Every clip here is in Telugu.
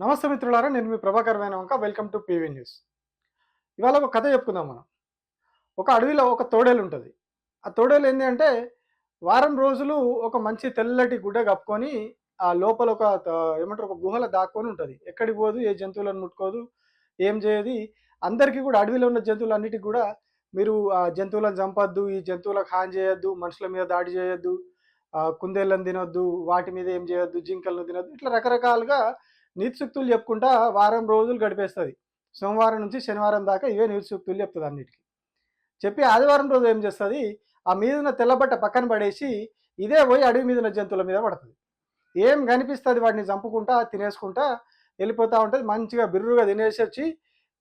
నమస్తే మిత్రులారా నేను మీ Prabhakar Venavanka. Welcome to PV news ఇవాళ ఒక కథ చెప్పుకుందాం మనం. ఒక అడవిలో ఒక తోడేలు ఉంటుంది. ఆ తోడేలు ఏంటి అంటే వారం రోజులు ఒక మంచి తెల్లటి గుడ్డ కప్పుకొని ఆ లోపల ఒక ఏమంటారు ఒక గుహలో దాక్కొని ఉంటుంది. ఎక్కడికి పోదు ఏ జంతువులను ముట్టుకోదు ఏం చేయదు. అందరికీ కూడా అడవిలో ఉన్న జంతువులన్నిటికీ కూడా మీరు ఆ జంతువులను చంపద్దు ఈ జంతువులకు హాని చేయొద్దు మనుషుల మీద దాడి చేయొద్దు కుందేళ్ళని తినొద్దు వాటి మీద ఏం చేయొద్దు జింకలను తినొద్దు ఇట్లా రకరకాలుగా నీతి సూక్తులు చెప్పుకుంటా వారం రోజులు గడిపేస్తుంది. సోమవారం నుంచి శనివారం దాకా ఇవే నీతి సూక్తులు చెప్తుంది అన్నిటికీ. చెప్పి ఆదివారం రోజు ఏం చేస్తుంది? ఆ మీదన తెల్లబట్ట పక్కన పడేసి ఇదే పోయి అడవి మీద జంతువుల మీద పడుతుంది. ఏం కనిపిస్తుంది వాటిని చంపుకుంటా తినేసుకుంటా వెళ్ళిపోతూ ఉంటుంది మంచిగా బిర్రుగా తినేసి వచ్చి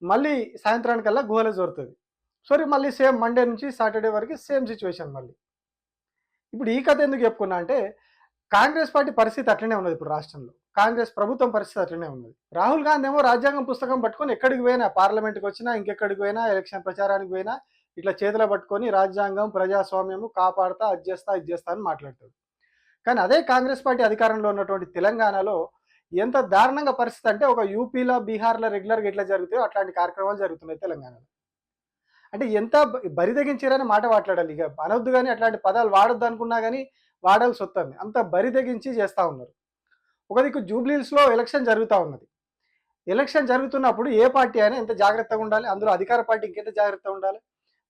మళ్ళీ సాయంత్రానికల్లా గుహలో జోరుతుంది. సరే మళ్ళీ సేమ్ మండే నుంచి సాటర్డే వరకు సేమ్ సిచ్యువేషన్ మళ్ళీ. ఇప్పుడు ఈ కథ ఎందుకు చెప్పుకున్నా అంటే కాంగ్రెస్ పార్టీ పరిస్థితి అట్లనే ఉన్నది ఇప్పుడు రాష్ట్రంలో. కాంగ్రెస్ ప్రభుత్వం పరిస్థితి అట్లనే ఉన్నది. రాహుల్ గాంధీ ఏమో రాజ్యాంగం పుస్తకం పట్టుకొని ఎక్కడికి పోయినా పార్లమెంట్కి వచ్చినా ఇంకెక్కడికి పోయినా ఎలక్షన్ ప్రచారానికి పోయినా ఇట్లా చేతిలో పట్టుకొని రాజ్యాంగం ప్రజాస్వామ్యము కాపాడుతా అది చేస్తా ఇది చేస్తా అని మాట్లాడతాడు. కానీ అదే కాంగ్రెస్ పార్టీ అధికారంలో ఉన్నటువంటి తెలంగాణలో ఎంత దారుణంగా పరిస్థితి అంటే ఒక యూపీలో బీహార్లో రెగ్యులర్గా ఎట్లా జరుగుతాయో అట్లాంటి కార్యక్రమాలు జరుగుతున్నాయి తెలంగాణలో. అంటే ఎంత బ- మాట మాట్లాడాలి. ఇక అనొద్దు కానీ అట్లాంటి పదాలు వాడొద్దు అనుకున్నా కానీ వాడాల్సి వస్తుంది అంత బరిదెగించి చేస్తూ ఉన్నారు. ఒక దిక్కు జూబ్లీస్లో ఎలక్షన్ జరుగుతూ ఉన్నది. ఎలక్షన్ జరుగుతున్నప్పుడు ఏ పార్టీ అయినా ఎంత జాగ్రత్తగా ఉండాలి? అందులో అధికార పార్టీ ఇంకెంత జాగ్రత్తగా ఉండాలి?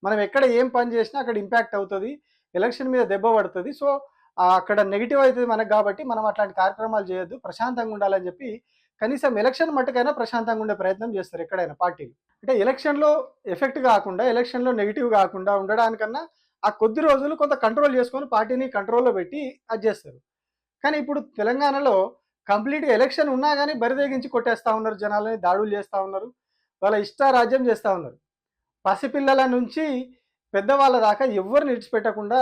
మనం ఎక్కడ ఏం పని చేసినా అక్కడ ఇంపాక్ట్ అవుతుంది. ఎలక్షన్ మీద దెబ్బ పడుతుంది. సో అక్కడ నెగిటివ్ అవుతుంది మనకు కాబట్టి మనం అట్లాంటి కార్యక్రమాలు చేయొద్దు. ప్రశాంతంగా ఉండాలని చెప్పి కనీసం ఎలక్షన్ మట్టుకైనా ప్రశాంతంగా ఉండే ప్రయత్నం చేస్తారు ఎక్కడైనా పార్టీలు. అంటే ఎలక్షన్లో ఎఫెక్ట్ కాకుండా ఎలక్షన్లో నెగిటివ్ కాకుండా ఉండడానికన్నా ఆ కొద్ది రోజులు కొంత కంట్రోల్ చేసుకొని పార్టీని కంట్రోల్లో పెట్టి అది చేస్తారు. కానీ ఇప్పుడు తెలంగాణలో కంప్లీట్గా ఎలక్షన్ ఉన్నా కానీ బరిదేగించి కొట్టేస్తూ ఉన్నారు జనాలని దాడులు చేస్తూ ఉన్నారు వాళ్ళ ఇష్టారాజ్యం చేస్తూ ఉన్నారు. పసిపిల్లల నుంచి పెద్దవాళ్ళ దాకా ఎవరు నిడిచిపెట్టకుండా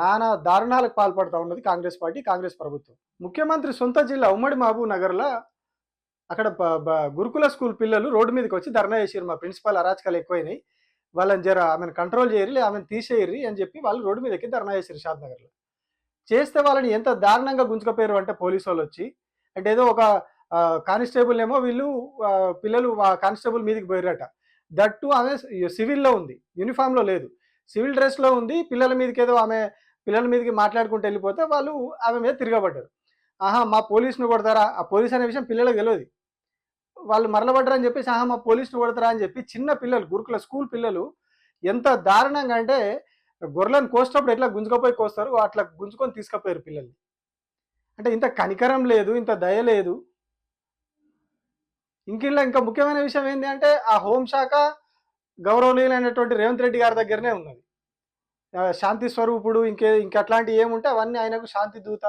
నానా దారుణాలకు పాల్పడతా ఉన్నది కాంగ్రెస్ పార్టీ కాంగ్రెస్ ప్రభుత్వం. ముఖ్యమంత్రి సొంత జిల్లా ఉమ్మడి మహబూబ్ నగర్లో అక్కడ గురుకుల స్కూల్ పిల్లలు రోడ్డు మీదకి వచ్చి ధర్నా చేసారు మా ప్రిన్సిపాల్ అరాచకాలు ఎక్కువైనాయి. వాళ్ళని జర ఆమెను కంట్రోల్ చేయరు ఆమెను తీసేయరు అని చెప్పి వాళ్ళు రోడ్డు మీదకి ధర్నా చేశారు షాద్ నగర్లో. చేస్తే వాళ్ళని ఎంత దారుణంగా గుంజుకపోయారు అంటే పోలీసు వాళ్ళు వచ్చి అంటే ఏదో ఒక కానిస్టేబుల్ ఏమో వీళ్ళు ఆ, పిల్లలు కానిస్టేబుల్ మీదకి పోయారట దట్టు ఆమె సివిల్లో ఉంది. యూనిఫామ్లో లేదు. సివిల్ డ్రెస్లో ఉంది. పిల్లల మీదకి ఏదో ఆమె పిల్లల మీదకి మాట్లాడుకుంటూ వెళ్ళిపోతే వాళ్ళు ఆమె మీద తిరగబడ్డారు. ఆహా మా పోలీసును కొడతారా? ఆ పోలీస్ అనే విషయం పిల్లలకు తెలియదు వాళ్ళు మరలబడ్డారని చెప్పి సహా ఆహా మా పోలీసులు కొడతారా అని చెప్పి చిన్న పిల్లలు గురుకుల స్కూల్ పిల్లలు ఎంత దారుణంగా అంటే గొర్రెలను కోసేటప్పుడు ఎట్లా గుంజుకపోయి కోస్తారు? అట్లా గుంజుకొని తీసుకుపోయారు పిల్లల్ని. అంటే ఇంత కనికరం లేదు ఇంత దయ లేదు. ఇంకిలా ఇంకా ముఖ్యమైన విషయం ఏంటి అంటే ఆ హోంశాఖ గౌరవనీయులైనటువంటి రేవంత్ రెడ్డి గారి దగ్గరనే ఉన్నది. శాంతి స్వరూపుడు ఇంకే ఇంక ఏముంటే అవన్నీ ఆయనకు శాంతి దూత.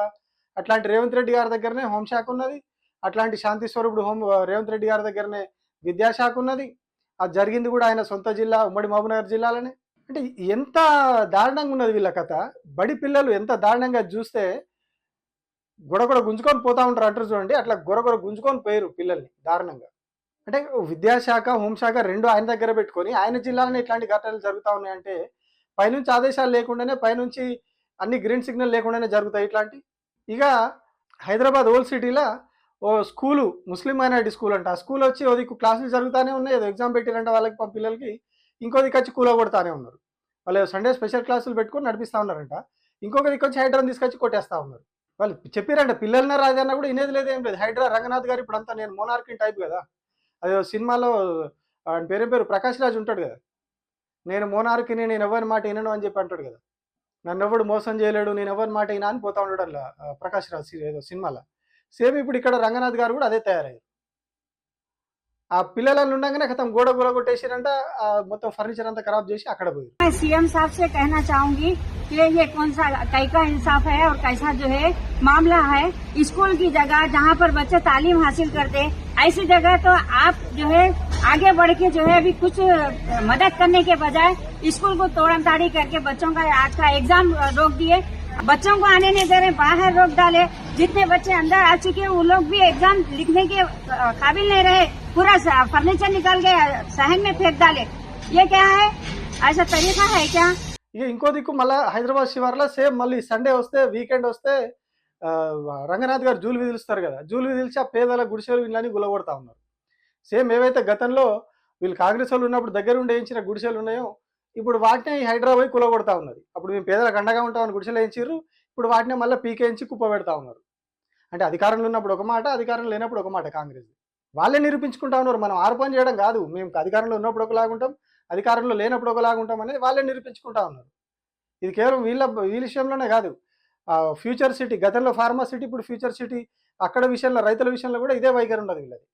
అట్లాంటి రేవంత్ రెడ్డి గారి దగ్గరనే హోంశాఖ ఉన్నది. అట్లాంటి శాంతి స్వరూపుడు హోం రేవంత్ రెడ్డి గారి దగ్గరనే విద్యాశాఖ ఉన్నది. అది జరిగింది కూడా ఆయన సొంత జిల్లా ఉమ్మడి మహబూబ్నగర్ జిల్లాలోనే. అంటే ఎంత దారుణంగా ఉన్నది వీళ్ళ కథ. బడి పిల్లలు ఎంత దారుణంగా చూస్తే గొడగొడ గుంజుకొని పోతా ఉంటారు అంటారు చూడండి. అట్లా గొడగొడ గుంజుకొని పోయారు పిల్లల్ని దారుణంగా. అంటే విద్యాశాఖ హోంశాఖ రెండు ఆయన దగ్గర పెట్టుకొని ఆయన జిల్లాలోనే ఇట్లాంటి ఘటనలు జరుగుతూ ఉన్నాయంటే పైనుంచి ఆదేశాలు లేకుండానే పైనుంచి అన్ని గ్రీన్ సిగ్నల్ లేకుండానే జరుగుతాయి ఇట్లాంటి. ఇక హైదరాబాద్ ఓల్డ్ సిటీలో ఓ స్కూలు ముస్లిం మైనారిటీ స్కూల్ అంట. ఆ స్కూల్ వచ్చి ఓ దిక్కు క్లాసులు జరుగుతూనే ఉన్నాయి. ఏదో ఎగ్జామ్ పెట్టారంట వాళ్ళకి మా పిల్లలకి. ఇంకో దిక్కు వచ్చి కూలో కొడతానే ఉన్నారు. వాళ్ళు సండే స్పెషల్ క్లాసులు పెట్టుకొని నడిపిస్తూ ఉన్నారంట. ఇంకొక దిక్కు వచ్చి హైడ్రాన్ తీసుకొచ్చి కొట్టేస్తా ఉన్నారు. వాళ్ళు చెప్పారంట పిల్లలనే రాజన్న కూడా ఇనేది లేదు ఏం లేదు. హైడ్రా రంగనాథ్ గారు ఇప్పుడు అంతా నేను మోనార్కిన్ టైప్ కదా. అది సినిమాలో ఆయన పేరు పేరు? ప్రకాష్ రాజ్ ఉంటాడు కదా. నేను మోనార్కిని నేను ఎవరి మాట వినను అని చెప్పి అంటాడు కదా. నన్ను ఎవడు మోసం చేయలేడు నేను ఎవరి మాట వినా అని పోతా ఉంటాడు ప్రకాష్ రాజ్ ఏదో సినిమాలో. సేమ్ ఇప్పుడు ఇక్కడ రంగనాథ్ గారు కూడా అదే తయారయ్యారు ఆ పిల్లలను ఉండగానే కథం గోడ గోడ కొట్టేసిరంట ఆ మొత్తం ఫర్నిచర్ అంతా ఖరాబ్ చేసి అక్కడ పోయి मैं सीएम साहब से कहना चाहूंगी कि ये कौन सा कैका इंसाफ है और कैसा जो है मामला है स्कूल की जगह जहाँ पर बच्चे तालीम हासिल करते ऐसी जगह तो आप जो है आगे बढ़ के जो है अभी कुछ मदद करने के बजाय स्कूल को तोड़न ताड़ी करके बच्चों का आज का एग्जाम रोक दिए बच्चों को आने नहीं दे रहे बाहर रोक डाले जितने बच्चे अंदर आ चुके हैं वो लोग भी एग्जाम लिखने के अ, काबिल नहीं रहे पूरा फर्नीचर निकाल के सहन में फेंक डाले ये क्या है ऐसा तरीका है क्या ఇక ఇంకో దిక్కు మళ్ళీ హైదరాబాద్ శివార్లో సేమ్ మళ్ళీ సండే వస్తే వీకెండ్ వస్తే ఆ, రంగనాథ్ గారు జూలు విదిలుస్తారు కదా జూలు విదిల్చి ఆ పేదల గుడిసెలు వీళ్ళని గులగొడతా ఉన్నారు సేమ్ ఏవైతే గతంలో వీళ్ళు కాంగ్రెస్ వాళ్ళు ఉన్నప్పుడు దగ్గర ఉండి వేయించిన గుడిసెలు ఉన్నాయో ఇప్పుడు వాటిని ఈ హైదరాబాద్ కులగొడతా ఉన్నది అప్పుడు మేము పేదలకు అండగా ఉంటామని గుడిసెలు వేయించారు ఇప్పుడు వాటిని మళ్ళీ పీకేయించి కుప్ప పెడతా ఉన్నారు. అంటే అధికారంలో ఉన్నప్పుడు ఒక మాట అధికారం లేనప్పుడు ఒక మాట కాంగ్రెస్. వాళ్ళే నిరూపించుకుంటా ఉన్నారు. మనం ఆరోపణ చేయడం కాదు. మేము అధికారంలో ఉన్నప్పుడు ఒకలాగుంటాం అధికారంలో లేనప్పుడు ఒకలాగుంటాం అనేది వాళ్ళే నిరూపించుకుంటా ఉన్నారు. ఇది కేవలం వీళ్ళ వీళ్ళ విషయంలోనే కాదు. ఫ్యూచర్ సిటీ గతంలో ఫార్మా సిటీ ఇప్పుడు ఫ్యూచర్ సిటీ అక్కడ విషయంలో రైతుల విషయంలో కూడా ఇదే వైఖరి ఉండదు వీళ్ళది.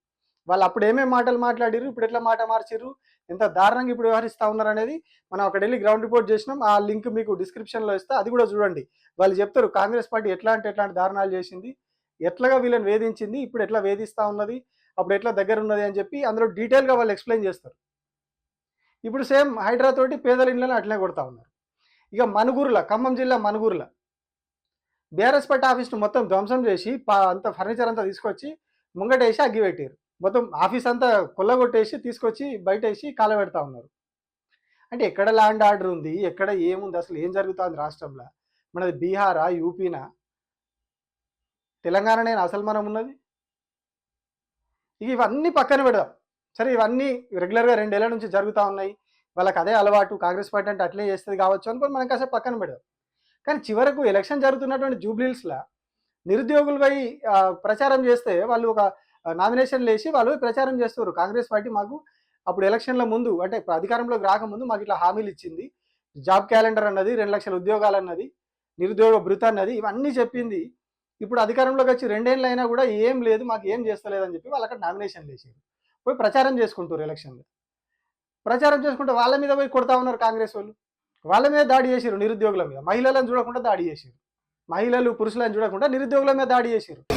వాళ్ళు అప్పుడు ఏమేమి మాటలు మాట్లాడిరు ఇప్పుడు ఎట్లా మాట మార్చిర్రు ఎంత దారుణంగా ఇప్పుడు వ్యవహరిస్తూ ఉన్నారు అనేది మనం అక్కడ వెళ్ళి గ్రౌండ్ రిపోర్ట్ చేసినాం. ఆ లింక్ మీకు డిస్క్రిప్షన్లో ఇస్తే. అది కూడా చూడండి. వాళ్ళు చెప్తారు కాంగ్రెస్ పార్టీ ఎట్లాంటి ఎట్లాంటి దారుణాలు చేసింది ఎట్లాగా వీళ్ళని వేధించింది ఇప్పుడు ఎట్లా వేధిస్తూ ఉన్నది అప్పుడు ఎట్లా దగ్గర ఉన్నది అని చెప్పి అందులో డీటెయిల్గా వాళ్ళు ఎక్స్ప్లెయిన్ చేస్తారు. ఇప్పుడు సేమ్ హైడ్రా తోటి పేదల ఇళ్ళని అట్లనే కొడతా ఉన్నారు. ఇక మనుగురుల ఖమ్మం జిల్లా మనుగురుల. బీఆర్ఎస్ పార్టీ ఆఫీస్ను మొత్తం ధ్వంసం చేసి పా అంత ఫర్నిచర్ అంతా తీసుకొచ్చి ముంగటేసి అగ్గి పెట్టారు మొత్తం ఆఫీస్ అంతా కొల్లగొట్టేసి తీసుకొచ్చి బయట వేసి కాలబెడతా ఉన్నారు. అంటే ఎక్కడ ల్యాండ్ ఆర్డర్ ఉంది? ఎక్కడ ఏముంది? అసలు ఏం జరుగుతుంది రాష్ట్రంలో? మనది బీహారా? యూపీనా? తెలంగాణనే అసలు మనం ఉన్నది? ఇక ఇవన్నీ పక్కన పెడదాం. సరే ఇవన్నీ రెగ్యులర్గా రెండేళ్ళ నుంచి జరుగుతూ ఉన్నాయి. వాళ్ళకి అదే అలవాటు. కాంగ్రెస్ పార్టీ అంటే అట్లే చేస్తుంది కావచ్చు అనుకుని మనం కాసేపు పక్కన పెడదాం. కానీ చివరకు ఎలక్షన్ జరుగుతున్నటువంటి జూబ్లీస్లో నిరుద్యోగులపై ప్రచారం చేస్తే వాళ్ళు ఒక నామినేషన్ వేసి వాళ్ళు ప్రచారం చేస్తారు కాంగ్రెస్ పార్టీ మాకు అప్పుడు ఎలక్షన్ల ముందు అంటే అధికారంలోకి రాకముందు మాకు ఇట్లా హామీలు ఇచ్చింది. జాబ్ క్యాలెండర్ అన్నది రెండు లక్షల ఉద్యోగాలు అన్నది నిరుద్యోగ భృత అన్నది ఇవన్నీ చెప్పింది. ఇప్పుడు అధికారంలోకి వచ్చి రెండేళ్ళు అయినా కూడా ఏం లేదు మాకు ఏం చేస్తలేదని చెప్పి వాళ్ళకి నామినేషన్ వేసారు పోయి ప్రచారం చేసుకుంటారు ఎలక్షన్లో. ప్రచారం చేసుకుంటే వాళ్ళ మీద పోయి కొడతా ఉన్నారు కాంగ్రెస్ వాళ్ళు. వాళ్ళ మీద దాడి చేశారు నిరుద్యోగుల మీద. మహిళలను చూడకుండా దాడి చేశారు మహిళలు పురుషులను చూడకుండా నిరుద్యోగుల మీద దాడి చేశారు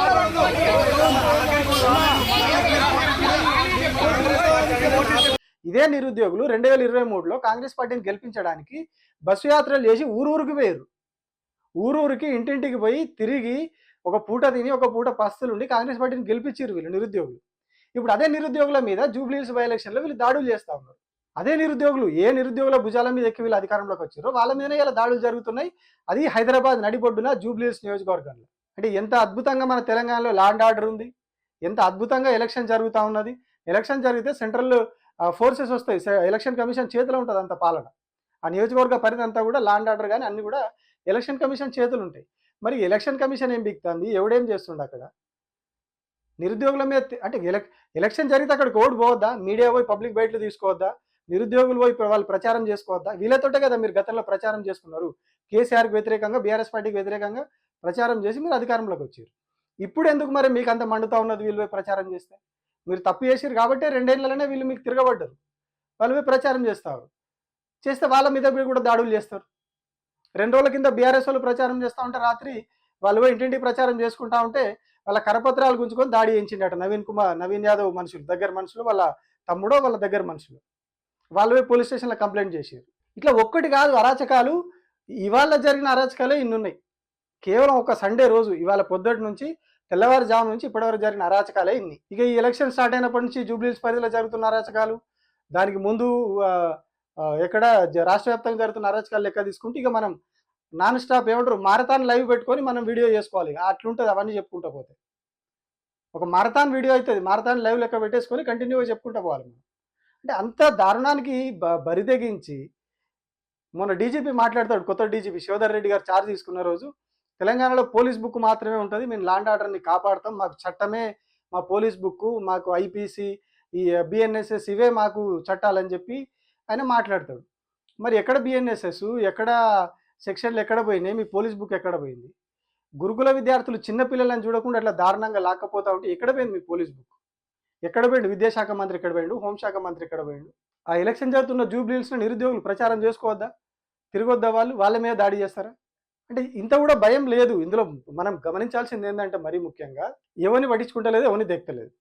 ఇదే నిరుద్యోగులు రెండు వేల ఇరవై మూడులో కాంగ్రెస్ పార్టీని గెలిపించడానికి బస్సు యాత్రలు చేసి ఊరూరికి పోయారు. ఊరూరికి ఇంటింటికి పోయి తిరిగి ఒక పూట తిని ఒక పూట పస్తులు ఉండి కాంగ్రెస్ పార్టీని గెలిపించారు వీళ్ళు నిరుద్యోగులు. ఇప్పుడు అదే నిరుద్యోగుల మీద జూబ్లీహిల్స్ బై ఎలక్షన్లో వీళ్ళు దాడులు చేస్తా ఉన్నారు. అదే నిరుద్యోగులు ఏ నిరుద్యోగుల భుజాల మీద ఎక్కి వీళ్ళు అధికారంలోకి వచ్చారో వాళ్ళ మీద ఇలా దాడులు జరుగుతున్నాయి. అది హైదరాబాద్ నడిబొడ్డున జూబ్లీహిల్స్ నియోజకవర్గంలో. అంటే ఎంత అద్భుతంగా మన తెలంగాణలో లాండ్ ఆర్డర్ ఉంది. ఎంత అద్భుతంగా ఎలక్షన్ జరుగుతూ ఉన్నది. ఎలక్షన్ జరిగితే సెంట్రల్ ఫోర్సెస్ వస్తాయి. ఎలక్షన్ కమిషన్ చేతిలో ఉంటుంది అంత పాలన. ఆ నియోజకవర్గ పరిధి అంతా కూడా లాండ్ ఆర్డర్ కానీ అన్ని కూడా ఎలక్షన్ కమిషన్ చేతులు ఉంటాయి. మరి ఎలక్షన్ కమిషన్ ఏం బిక్తుంది ఎవడేం చేస్తుండ అక్కడ? నిరుద్యోగుల మీద అంటే ఎలక్ ఎలక్షన్ జరిగితే అక్కడికి ఓటు పోవద్దా? మీడియా పోయి పబ్లిక్ బయటలు తీసుకోవద్దా? నిరుద్యోగులు పోయి వాళ్ళు ప్రచారం చేసుకోవద్దా? వీళ్ళతోటే కదా మీరు గతంలో ప్రచారం చేసుకున్నారు. కేసీఆర్కి వ్యతిరేకంగా బీఆర్ఎస్ పార్టీకి వ్యతిరేకంగా ప్రచారం చేసి మీరు అధికారంలోకి వచ్చారు. ఇప్పుడు ఎందుకు మరి మీకు అంత మండుతా ఉన్నది వీళ్ళు పోయి ప్రచారం చేస్తే? మీరు తప్పు చేసారు కాబట్టి రెండేళ్ళలోనే వీళ్ళు మీకు తిరగబడ్డారు. వాళ్ళు పోయి ప్రచారం చేస్తారు. చేస్తే వాళ్ళ మీద కూడా దాడులు చేస్తారు. రెండు రోజుల కింద బీఆర్ఎస్ వాళ్ళు ప్రచారం చేస్తూ ఉంటే రాత్రి వాళ్ళు పోయి ఇంటింటి ప్రచారం చేసుకుంటా ఉంటే వాళ్ళ కరపత్రాలు గుంజుకొని దాడి చేయించిండట నవీన్ కుమార్ నవీన్ యాదవ్ మనుషులు దగ్గర మనుషులు వాళ్ళ తమ్ముడో వాళ్ళ దగ్గర మనుషులు. వాళ్ళు పోయి పోలీస్ స్టేషన్లో కంప్లైంట్ చేశారు ఇట్లా ఒక్కటి కాదు అరాచకాలు ఇవాళ జరిగిన అరాచకాలే ఇన్ని ఉన్నాయి కేవలం ఒక సండే రోజు ఇవాళ పొద్దుటి నుంచి తెల్లవారుజాము నుంచి ఇప్పటివరకు జరిగిన అరాచకాలే ఇన్ని. ఇక ఈ ఎలక్షన్ స్టార్ట్ అయినప్పటి నుంచి జూబ్లీస్ పరిధిలో జరుగుతున్న అరాచకాలు దానికి ముందు ఎక్కడ జ- రాష్ట్ర వ్యాప్తంగా జరుగుతున్న అరాచకాలు లెక్క తీసుకుంటే ఇక మనం నాన్ స్టాప్ ఏమంటారు మారథాన్ లైవ్ పెట్టుకొని మనం వీడియో చేసుకోవాలి. అట్లుంటుంది అవన్నీ చెప్పుకుంటా పోతే. ఒక మారథాన్ వీడియో అవుతుంది మారథాన్ లైవ్ లెక్క పెట్టేసుకొని కంటిన్యూగా చెప్పుకుంటా పోవాలి మనం. అంటే అంత దారుణానికి బ బరితెగించి మొన్న డీజీపీ మాట్లాడతాడు కొత్త డీజీపీ శివధర్ రెడ్డి గారు చార్జ్ తీసుకున్న రోజు తెలంగాణలో పోలీస్ బుక్ మాత్రమే ఉంటుంది. మేము లాండ్ ఆర్డర్ని కాపాడతాం. మాకు చట్టమే మా పోలీస్ బుక్ మాకు ఐపీసీ ఈ బిఎన్ఎస్ఎస్ ఇవే మాకు చట్టాలని చెప్పి ఆయన మాట్లాడతాడు. మరి ఎక్కడ బిఎన్ఎస్ఎస్ ఎక్కడ సెక్షన్లు ఎక్కడ పోయినాయి? మీ పోలీస్ బుక్ ఎక్కడ పోయింది? గురుకుల విద్యార్థులు చిన్నపిల్లలను చూడకుండా అట్లా దారుణంగా లాక్కపోతా ఉంటే ఎక్కడ పోయింది మీ పోలీస్ బుక్? ఎక్కడ పోయిండు? విద్యాశాఖ మంత్రి ఎక్కడ పోయిండు? హోంశాఖ మంత్రి ఎక్కడ పోయిండు? ఆ ఎలక్షన్ జరుగుతున్న జూబ్లీహిల్స్లో నిరుద్యోగులు ప్రచారం చేసుకోవద్దా? తిరగొద్దా వాళ్ళు? వాళ్ళ మీద దాడి చేస్తారా? అంటే ఇంత కూడా భయం లేదు. ఇందులో మనం గమనించాల్సింది ఏంటంటే మరీ ముఖ్యంగా ఎవరిని పట్టించుకుంటలేదు ఎవరిని దెక్కలేదు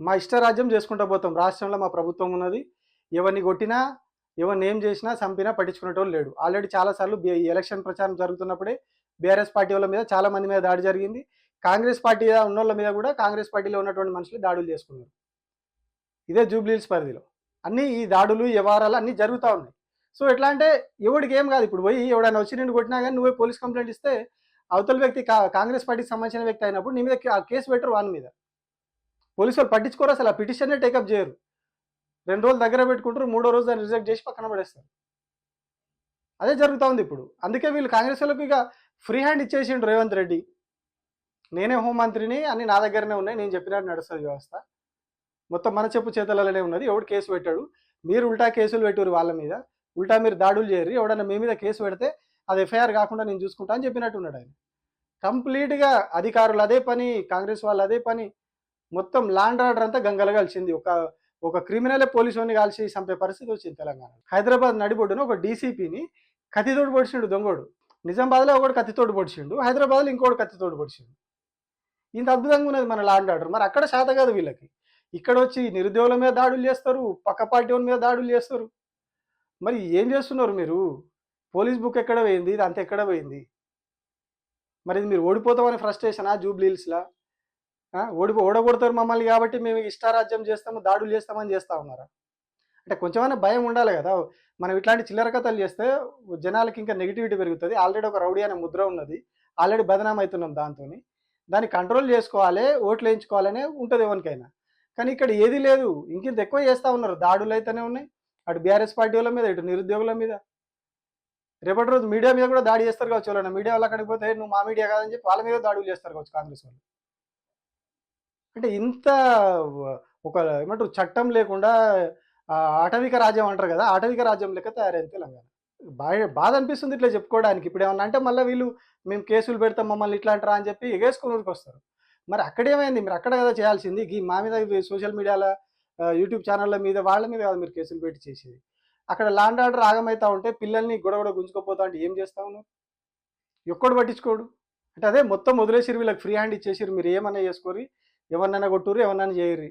మా ఇష్టరాజ్యం చేసుకుంటా పోతాం. రాష్ట్రంలో మా ప్రభుత్వం ఉన్నది. ఎవరిని కొట్టినా ఎవరిని ఏం చేసినా చంపినా పట్టించుకునేటోళ్ళు లేడు. ఆల్రెడీ చాలాసార్లు ఎలక్షన్ ప్రచారం జరుగుతున్నప్పుడే బీఆర్ఎస్ పార్టీ వాళ్ళ మీద చాలా మంది మీద దాడి జరిగింది. కాంగ్రెస్ పార్టీ ఉన్నోళ్ళ మీద కూడా కాంగ్రెస్ పార్టీలో ఉన్నటువంటి మనుషులు దాడులు చేసుకున్నారు. ఇదే జూబ్లీహిల్స్ పరిధిలో. అన్నీ ఈ దాడులు వ్యవహారాలు అన్నీ జరుగుతూ ఉన్నాయి. సో ఎట్లా అంటే ఎవడికి ఏం కాదు. ఇప్పుడు పోయి ఎవడైనా వచ్చి నిన్ను కొట్టినా కానీ నువ్వే పోలీస్ కంప్లైంట్ ఇస్తే అవతల వ్యక్తి కా- కాంగ్రెస్ పార్టీకి సంబంధించిన వ్యక్తి అయినప్పుడు నీ మీద ఆ కేసు పెట్టరు వాని మీద. పోలీసు వాళ్ళు పట్టించుకోరు అసలు. ఆ పిటిషన్నే టేకప్ చేయరు. రెండు రోజులు దగ్గర పెట్టుకుంటారు మూడో రోజు దాన్ని రిజెక్ట్ చేసి పక్కన పడేస్తారు. అదే జరుగుతూ ఉంది ఇప్పుడు. అందుకే వీళ్ళు కాంగ్రెస్ వాళ్ళకి ఇక ఫ్రీ హ్యాండ్ ఇచ్చేసిండు రేవంత్ రెడ్డి. నేనే హోంమంత్రిని అన్ని నా దగ్గరనే ఉన్నాయి. నేను చెప్పినట్టు నడుస్తుంది వ్యవస్థ. మొత్తం మన చెప్పు చేతలలోనే ఉన్నది. ఎవడు కేసు పెట్టాడు? మీరు ఉల్టా కేసులు పెట్టారు వాళ్ళ మీద. ఉల్టా మీరు దాడులు చేయరు. ఎవడన్నా మీ మీద కేసు పెడితే అది ఎఫ్ఐఆర్ కాకుండా నేను చూసుకుంటా అని చెప్పినట్టు ఉన్నాడు ఆయన. కంప్లీట్గా అధికారులు అదే పని కాంగ్రెస్ వాళ్ళు అదే పని. మొత్తం లాండ్ ఆర్డర్ అంతా గంగలు కలిసింది. ఒక ఒక క్రిమినల్ పోలీసుని కాల్చి చంపే పరిస్థితి వచ్చింది తెలంగాణ హైదరాబాద్ నడిబొడ్డున ఒక డీసీపీని కత్తితోడు పొడిచిండు దొంగోడు. నిజామాబాద్లో ఒకటి కత్తితోడు పొడిచిండు. హైదరాబాద్లో ఇంకోటి కత్తితోడు పొడిచిండు. ఇంత అద్భుతంగా ఉన్నది మన లాండ్ ఆర్డర్. మరి అక్కడ శాత కాదు వీళ్ళకి. ఇక్కడ వచ్చి నిరుద్యోగుల మీద దాడులు చేస్తారు పక్క పార్టీ వాళ్ళ మీద దాడులు చేస్తారు. మరి ఏం చేస్తున్నారు మీరు? పోలీస్ బుక్ ఎక్కడ పోయింది? ఇది అంత ఎక్కడ పోయింది? మరి ఇది మీరు ఓడిపోతామని ఫ్రస్ట్రేషనా? జూబ్లీహిల్స్లా ఓడిపో ఓడగొడతారు మమ్మల్ని కాబట్టి మేము ఇష్టారాజ్యం చేస్తాము దాడులు చేస్తామని చేస్తా ఉన్నారా? అంటే కొంచెమైనా భయం ఉండాలి కదా. మనం ఇట్లాంటి చిల్లర కథలు చేస్తే జనాలకి ఇంకా నెగిటివిటీ పెరుగుతుంది. ఆల్రెడీ ఒక రౌడీ అనే ముద్ర ఉన్నది. ఆల్రెడీ బదనాం అవుతున్నాం దాంతో దాన్ని కంట్రోల్ చేసుకోవాలి ఓట్లు వేయించుకోవాలనే ఉంటుంది ఎవరికైనా. కానీ ఇక్కడ ఏది లేదు. ఇంకింత ఎక్కువ చేస్తూ ఉన్నారు. దాడులు అయితేనే ఉన్నాయి. అటు బీఆర్ఎస్ పార్టీ వాళ్ళ మీద ఇటు నిరుద్యోగుల మీద. రేపటి రోజు మీడియా మీద కూడా దాడి చేస్తారు కావచ్చు వాళ్ళ మీడియా వాళ్ళు అక్కడికి పోతే నువ్వు మా మీడియా కాదని చెప్పి వాళ్ళ మీద దాడులు చేస్తారు కావచ్చు కాంగ్రెస్ వాళ్ళు. అంటే ఇంత ఒక ఏమంటారు చట్టం లేకుండా ఆటవిక రాజ్యం అంటారు కదా ఆటవిక రాజ్యం లెక్క తయారైంది తెలంగాణ. బాగా బాధ అనిపిస్తుంది ఇట్లా చెప్పుకోవడానికి. ఇప్పుడు ఏమన్నా అంటే మళ్ళీ వీళ్ళు మేము కేసులు పెడతాం మమ్మల్ని ఇట్లా అంటారా అని చెప్పి ఎగేసుకుని వస్తారు. మరి అక్కడేమైంది? మీరు అక్కడ కదా చేయాల్సింది. ఈ మా మీద సోషల్ మీడియాలో యూట్యూబ్ ఛానళ్ళ మీద వాళ్ళ మీద కాదు మీరు కేసులు పెట్టి చేసేది. అక్కడ లాండ్ ఆర్డర్ ఆగమవుతా ఉంటే పిల్లల్ని గొడవ గుంజుకోపోతా ఉంటే ఏం చేస్తావు ఉన్నారు ఎక్కడు పట్టించుకోడు. అంటే అదే మొత్తం వదిలేసిరు వీళ్ళకి ఫ్రీ హ్యాండ్ ఇచ్చేసిరు మీరు ఏమన్నా చేసుకోరు ఎవరినైనా కొట్టుర్రు ఎవరినైనా చేయరు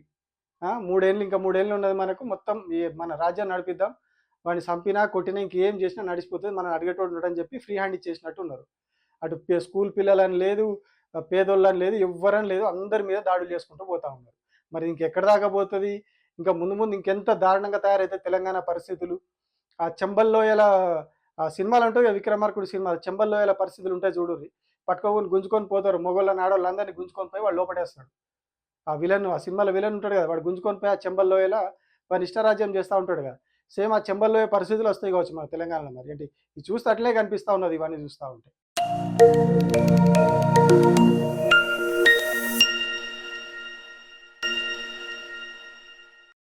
మూడేళ్ళు ఇంకా మూడేళ్ళు ఉన్నది మనకు. మొత్తం మన రాజ్యాన్ని నడిపిద్దాం. వాడిని చంపినా కొట్టినా ఇంకేం చేసినా నడిచిపోతుంది. మనం అడిగేటోడు ఉండడని చెప్పి ఫ్రీ హ్యాండ్ ఇచ్చేసినట్టు ఉన్నారు. అటు స్కూల్ పిల్లలని లేదు పేదోళ్ళని లేదు ఎవ్వరని లేదు. అందరి మీద దాడులు చేసుకుంటూ పోతా ఉన్నారు. మరి ఇంకెక్కడ దాకా పోతుంది? ఇంకా ముందు ముందు ఇంకెంత దారుణంగా తయారైతే తెలంగాణ పరిస్థితులు? ఆ చెంబల్లోయల ఆ సినిమాలు అంటూ విక్రమార్కుడు సినిమాలు చెంబల్లోయల పరిస్థితులు ఉంటాయి చూడుర్రి పట్టుకొని గుంజుకొని పోతారు. మొగోళ్ళని ఆడవాళ్ళు అందరినీ గుంజుకొని పోయి వాళ్ళు లోపడేస్తాడు ఆ విలన్ ఆ సినిమాలో విలన్ ఉంటాడు కదా వాడు గుంజుకొని పోయి ఆ చెంబల్లోయల వాడిని ఇష్టరాజ్యం చేస్తూ ఉంటాడు కదా. సేమ్ ఆ చెంబల్లోయ పరిస్థితులు వస్తాయి కావచ్చు మన తెలంగాణలో మరి. ఏంటి? ఇది చూస్తే అట్లే కనిపిస్తూ ఉన్నది ఇవన్నీ చూస్తూ ఉంటే.